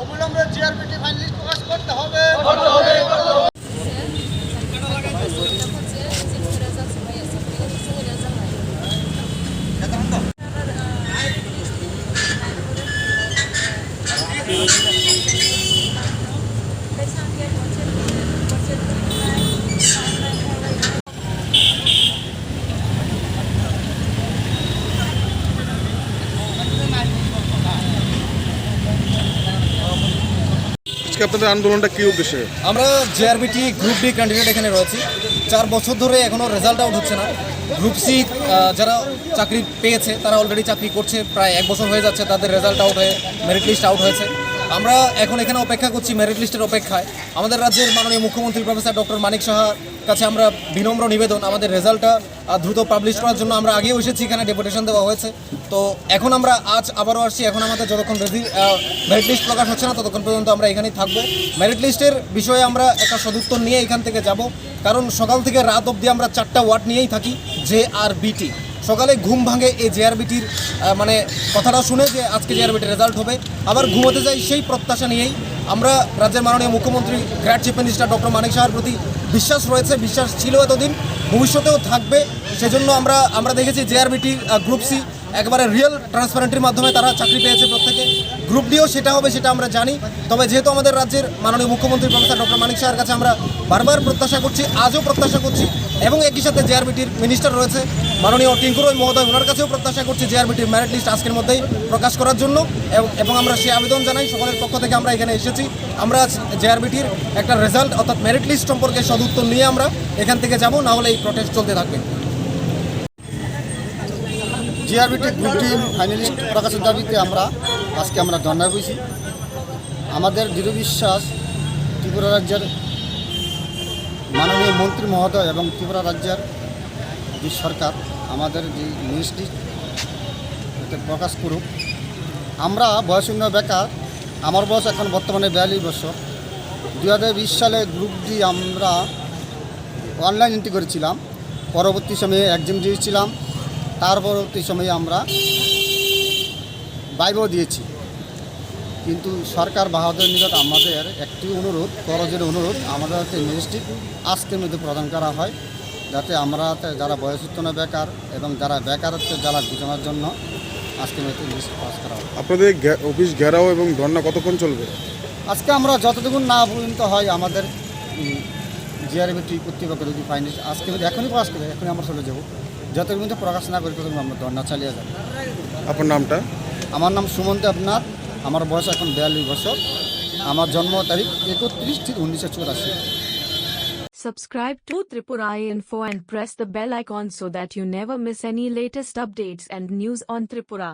অবিলম্বে GRPT finalist প্রকাশ করতে হবে Thank you. আজকে আপনাদের আন্দোলনটা কি উদ্দেশ্যে? আমরা জেআরবিটি গ্রুপ ডি ক্যান্ডিডেট এখানে রয়েছি। চার বছর ধরে এখনও রেজাল্ট আউট হচ্ছে না। গ্রুপ সি যারা চাকরি পেয়েছে, তারা অলরেডি চাকরি করছে। প্রায় এক বছর হয়ে যাচ্ছে তাদের রেজাল্ট আউট হয়ে মেরিট লিস্ট আউট হয়েছে। আমরা এখন এখানে অপেক্ষা করছি মেরিট লিস্টের অপেক্ষায়। আমাদের রাজ্যের মাননীয় মুখ্যমন্ত্রী প্রফেসর ডক্টর মানিক সাহার কাছে আমরা বিনম্র নিবেদন। আমাদের রেজাল্টটা দ্রুত পাবলিশ করার জন্য আমরা আগেও এসেছি, এখানে ডেপুটেশন দেওয়া হয়েছে। তো এখন আমরা আজ আবারও আসছি। এখন আমাদের যতক্ষণ মেরিট লিস্ট প্রকাশ হচ্ছে না, ততক্ষণ পর্যন্ত আমরা এখানেই থাকব। মেরিট লিস্টের বিষয়ে আমরা একটা সদুত্তর নিয়ে এখান থেকে যাব। কারণ সকাল থেকে রাত অবধি আমরা চারটা ওয়ার্ড নিয়েই থাকি জে আর বিটি সকালে ঘুম ভাঙে এই জেআরবিটির মানে কথাটা শুনে যে আজকে জেআরবিটির রেজাল্ট হবে। আবার ঘুমোতে যাই সেই প্রত্যাশা নিয়েই আমরা রাজ্যের মাননীয় মুখ্যমন্ত্রী গ্র্যাড চিফ মিনিস্টার ডক্টর মানিক সাহার প্রতি বিশ্বাস রয়েছে, বিশ্বাস ছিল এতদিন, ভবিষ্যতেও থাকবে। সেজন্য আমরা আমরা দেখেছি জেআরবিটি গ্রুপ সি একবারে রিয়েল ট্রান্সপারেন্টের মাধ্যমে তারা চাকরি পেয়েছে প্রত্যেকে। গ্রুপ ডিও সেটা হবে, সেটা আমরা জানি। তবে যেহেতু আমাদের রাজ্যের মাননীয় মুখ্যমন্ত্রী প্রফেসর ডক্টর মানিক শাহের কাছে আমরা বারবার প্রত্যাশা করছি, আজও প্রত্যাশা করছি, এবং একই সাথে জেআরবিটির মিনিস্টার রয়েছে, মাননীয় টিঙ্কুরই মহোদয়, ওনার কাছেও প্রত্যাশা করছি জেআরবিটির মেরিট লিস্ট আজকের মধ্যেই প্রকাশ করার জন্য, এবং- আমরা সেই আবেদন জানাই, সকলের পক্ষ থেকে আমরা এখানে এসেছি। আমরা জেআরবিটির একটা রেজাল্ট অর্থাৎ মেরিট লিস্ট সম্পর্কে সদুত্তর নিয়ে আমরা এখান থেকে যাব, না হলে এই প্রটেস্ট চলতে থাকবে। জিআরবিটি গ্রুপ ডি ফাইনালিস্ট প্রকাশের দাবিতে আমরা আজকে আমরা ধর্নায় বসি। আমাদের দৃঢ় বিশ্বাস ত্রিপুরা রাজ্যের মাননীয় মন্ত্রী মহোদয় এবং ত্রিপুরা রাজ্যের যে সরকার, আমাদের যে এটা প্রকাশ করুক। আমরা বয়শূন্য বেকার, আমার বয়স এখন বর্তমানে বিয়াল্লিশ বছর। দু হাজার বিশ সালে গ্রুপ ডি আমরা অনলাইন এন্ট্রি করেছিলাম। পরবর্তী সময়ে এক্সাম দিয়েছিলাম। তার পরবর্তী সময়ে আমরা বাইবও দিয়েছি। কিন্তু সরকার বাহাদুর নিকট আমাদের একটি অনুরোধ করজের অনুরোধ আমাদের হাতে মিনিস্ট্রি আজকের মধ্যে প্রদান করা হয় যাতে আমরা যারা বয়সোত্তন বেকার এবং যারা বেকারত্বের জ্বালা ঘুচানোর জন্য আজকের মধ্যে লিস্ট পাস করা হয়। আপনাদের অফিস ঘেরাও এবং ধর্না কতক্ষণ চলবে? আজকে আমরা যতটুকু না পর্যন্ত হয় আমাদের জিআরবিটি কর্তৃপক্ষ যদি ফাইন্যান্স আজকে এখনই প্রকাশ করে এখনই আমরা চলে যাব। যতক্ষণ মধ্যে প্রকাশ না করি ততক্ষণ আমরা ধর্না চালিয়ে যাব। আপনার নামটা? আমার নাম সুমন দেবনাথ আমার বয়স এখন বিয়াল্লিশ বছর আমার জন্ম তারিখ একত্রিশ ঠিক উনিশশো চুরাশি Subscribe to Tripura Info and press the bell icon so that you never miss any latest updates and news on Tripura.